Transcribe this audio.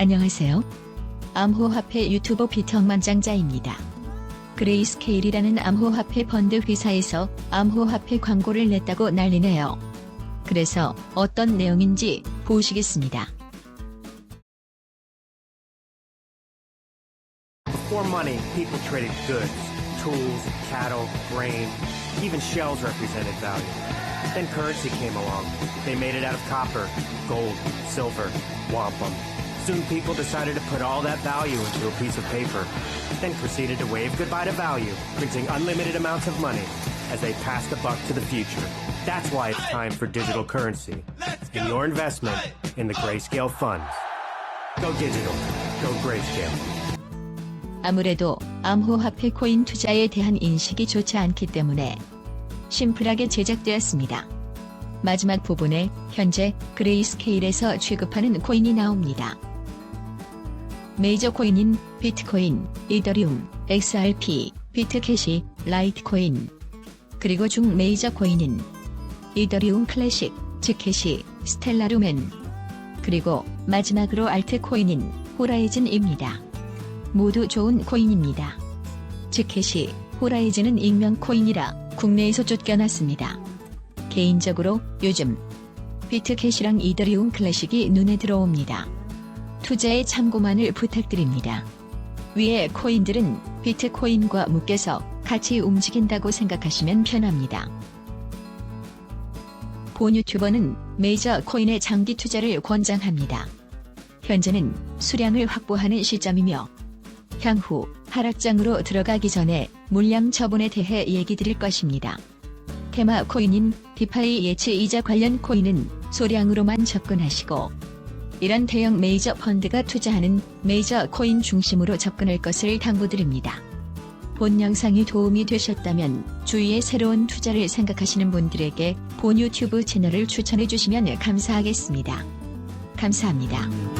안녕하세요. 암호화폐 유튜버 비턱만장자입니다. 그레이스케일이라는 암호화폐 펀드 회사에서 암호화폐 광고를 냈다고 난리네요. 그래서 어떤 내용인지 보시겠습니다. Before money, people traded goods, tools, cattle, grain, even shells represented value. Then currency came along. They made it out of copper, gold, silver, wampum. Soon people decided to put all that value into a piece of paper, then proceeded to wave goodbye to value, printing unlimited amounts of money as they passed the buck to the future. That's why it's time for digital currency and your investment in the Grayscale funds. Go digital. Go Grayscale. 아무래도 암호화폐 코인 투자에 대한 인식이 좋지 않기 때문에 심플하게 제작되었습니다. 마지막 부분에 현재 그레이스케일에서 취급하는 코인이 나옵니다. 메이저 코인인 비트코인, 이더리움, XRP, 비트캐시, 라이트코인, 그리고 중 메이저 코인인 이더리움 클래식, 즉캐시, 스텔라루멘, 그리고 마지막으로 알트코인인 호라이즌입니다. 모두 좋은 코인입니다. 즉캐시, 호라이즌은 익명 코인이라 국내에서 쫓겨났습니다. 개인적으로 요즘 비트캐시랑 이더리움 클래식이 눈에 들어옵니다. 투자에 참고만을 부탁드립니다. 위의 코인들은 비트코인과 묶여서 같이 움직인다고 생각하시면 편합니다. 본 유튜버는 메이저 코인의 장기 투자를 권장합니다. 현재는 수량을 확보하는 시점이며 향후 하락장으로 들어가기 전에 물량 처분에 대해 얘기 드릴 것입니다. 테마 코인인 디파이 예치 이자 관련 코인은 소량으로만 접근하시고 이런 대형 메이저 펀드가 투자하는 메이저 코인 중심으로 접근할 것을 당부드립니다. 본 영상이 도움이 되셨다면 주위에 새로운 투자를 생각하시는 분들에게 본 유튜브 채널을 추천해 주시면 감사하겠습니다. 감사합니다.